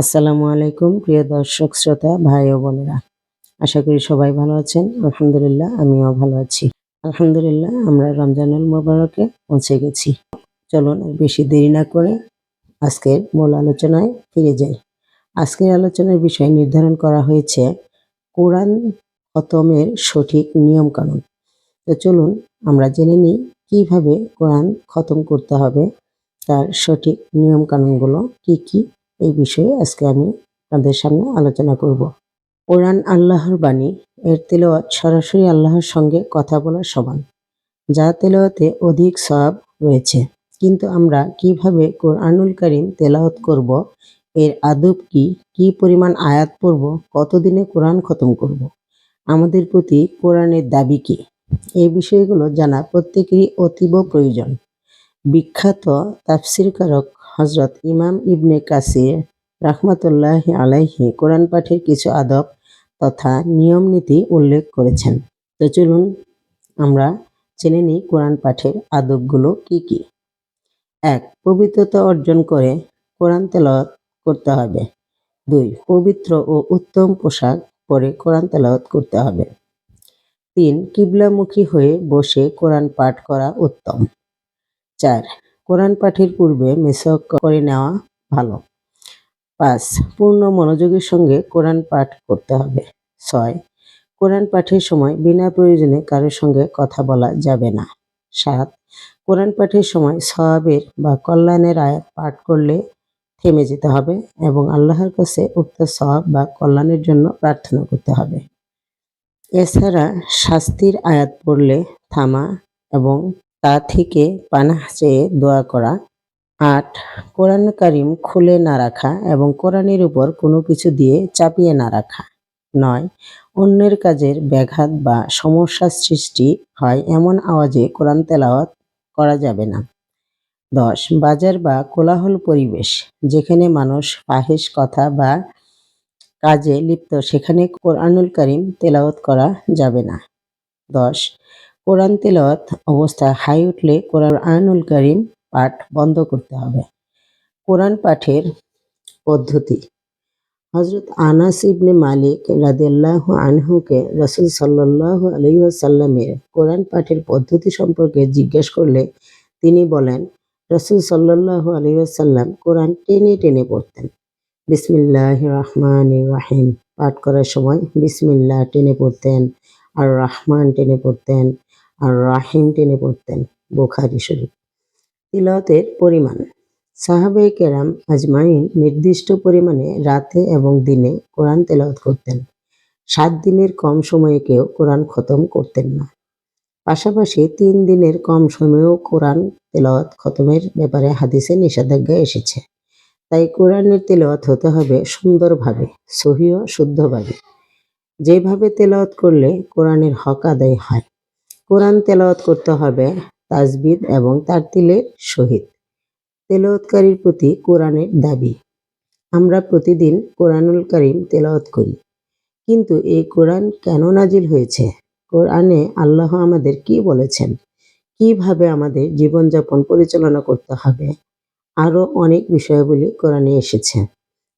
আসসালামু আলাইকুম, প্রিয় দর্শক, শ্রোতা, ভাই ও বোনেরা। আশা করি সবাই ভালো আছেন। আলহামদুলিল্লাহ, আমিও ভালো আছি। আলহামদুলিল্লাহ, আমরা রমজানুল মোবারকে পৌঁছে গেছি। চলুন আর বেশি দেরি না করে আজকের মূল আলোচনায় ফিরে যাই। আজকের আলোচনার বিষয় নির্ধারণ করা হয়েছে কোরআন খতমের সঠিক নিয়ম কানুন তো চলুন, আমরা জেনে নিই কীভাবে কোরআন খতম করতে হবে, তার সঠিক নিয়ম কানুনগুলো কি কি এই বিষয়ে আজকে আমি আপনাদের সামনে আলোচনা করব। কোরআন আল্লাহর বাণী, এর তেলাওয়াত সরাসরি আল্লাহর সঙ্গে কথা বলার সমান, যা তেলাওয়াতে অধিক সওয়াব রয়েছে। কিন্তু আমরা কীভাবে কোরআনুল করিম তেলাওয়াত করব, এর আদব কি কি পরিমাণ আয়াত পড়ব, কতদিনে কোরআন খতম করব, আমাদের প্রতি কোরআনের দাবি কি, এই বিষয়গুলো জানা প্রত্যেকেরই অতীব প্রয়োজন। বিখ্যাত তাফসিরকারক হজরত ইমাম ইবনে কাসির রাহমাতুল্লাহ আলাইহি কোরআন পাঠের কিছু আদব তথা নিয়ম নীতি উল্লেখ করেছেন। তো চলুন আমরা জেনে নিই কোরআন পাঠের আদবগুলো কি কি। এক, পবিত্রতা অর্জন করে কোরআন তেলাওয়াত করতে হবে। দুই, পবিত্র ও উত্তম পোশাক পরে কোরআন তেলাওয়াত করতে হবে। তিন, কিবলামুখী হয়ে বসে কোরআন পাঠ করা উত্তম। চার কোরআন পাঠের পূর্বে মেসক করে নেওয়া ভালো। পাঁচ, পূর্ণ মনোযোগের সঙ্গে কোরআন পাঠ করতে হবে। ছয়, কোরআন পাঠের সময় বিনা প্রয়োজনে কারোর সঙ্গে কথা বলা যাবে না। সাত, কোরআন পাঠের সময় সওয়াবের বা কল্যাণের আয়াত পাঠ করলে থেমে যেতে হবে এবং আল্লাহর কাছে উক্ত সওয়াব বা কল্যাণের জন্য প্রার্থনা করতে হবে। এছাড়া শাস্তির আয়াত পড়লে থামা এবং তা থেকে পানাহ চেয়ে দোয়া করা। আট, কোরআন কারিম খুলে না রাখা এবং কোরআনের উপর কোনো কিছু দিয়ে চাপিয়ে না রাখা। নয়, অন্যের কাজের ব্যাঘাত বা সমস্যার সৃষ্টি হয় এমন আওয়াজে কোরআন তেলাওয়াত করা যাবে না। দশ, বাজার বা কোলাহল পরিবেশ, যেখানে মানুষ ফাহেস কথা বা কাজে লিপ্ত, সেখানে কোরআনুল করিম তেলাওয়াত করা যাবে না। দশ কোরআন তেলাওয়াত অবস্থা হাই উঠলে কোরআনুল করিম পাঠ বন্ধ করতে হবে। কোরআন পাঠের পদ্ধতি। হজরত আনাস ইবনে মালিক রাদিয়াল্লাহু আনহুকে রসুল সাল্লাহ আলহিহাসাল্লামের কোরআন পাঠের পদ্ধতি সম্পর্কে জিজ্ঞেস করলে তিনি বলেন, রসুল সাল্লাহ আলহিহাসাল্লাম কোরআন টেনে টেনে পড়তেন। বিসমিল্লাহ রহমান রাহিম। পাঠ করার সময় বিসমিল্লাহ টেনে পড়তেন আর রহমান টেনে পড়তেন। আর রাহিম টেনে পড়তেন বোখারি শরীফ। তিলতের পরিমাণ। সাহাবে কেরাম আজমাইন নির্দিষ্ট পরিমাণে রাতে এবং দিনে কোরআন তেলাওয়াত করতেন। সাত দিনের কম সময়ে কেউ কোরআন খতম করতেন না। পাশাপাশি তিন দিনের কম সময়েও কোরআন তেলাওয়াত খতমের ব্যাপারে হাদিসে নিষেধাজ্ঞা এসেছে। তাই কোরআনের তেলাওয়াত হতে হবে সুন্দরভাবে সহিও শুদ্ধভাবে। যেভাবে তেলাওয়াত করলে কোরআনের হক আদায় হয় কোরআন তেলাওয়াত করতে হবে তাজবিদ এবং তার তিলের সহিত। তেলাওয়াতকারীর প্রতি কোরআনের দাবি, আমরা প্রতিদিন কোরআনুল করিম তেলাওয়াত করি। কিন্তু এই কোরআন কেন নাজিল হয়েছে? কোরআনে আল্লাহ আমাদের কি বলেছেন? কীভাবে আমাদের জীবনযাপন পরিচালনা করতে হবে? আরও অনেক বিষয়াবলী কোরআনে এসেছে,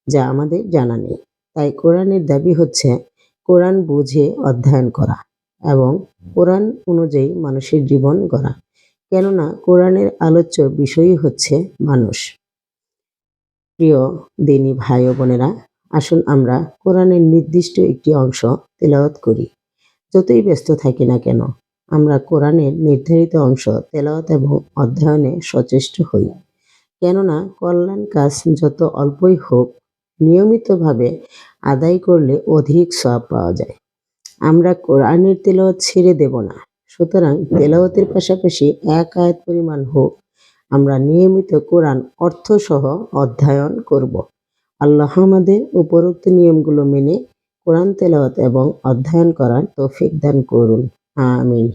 যা আমাদের জানা নেই। তাই কোরআনের দাবি হচ্ছে, কোরআন বুঝে অধ্যয়ন করা। এবং কোরআন অনুযায়ী মানুষের জীবন গড়া। কেননা কোরআনের আলোচ্য বিষয়ই হচ্ছে মানুষ। প্রিয় দিনী ভাই বোনেরা, আসুন আমরা কোরআনের নির্দিষ্ট একটি অংশ তেলাওয়াত করি। যতই ব্যস্ত থাকি না কেন, আমরা কোরআনের নির্ধারিত অংশ তেলাওয়াত এবং অধ্যয়নে সচেষ্ট হই। কেননা কল্যাণ কাজ যত অল্পই হোক, নিয়মিতভাবে আদায় করলে অধিক সব পাওয়া যায়। আমরা কোরআনের তেলাওয়াত ছেড়ে দেব না। সুতরাং তেলাওয়াতের পাশাপাশি এক আয়াত পরিমাণ হোক, আমরা নিয়মিত কোরআন অর্থসহ অধ্যয়ন করব। আল্লাহ আমাদের উপরোক্ত নিয়মগুলো মেনে কোরআন তেলাওয়াত এবং অধ্যয়ন করার তৌফিক দান করুন। আমিন।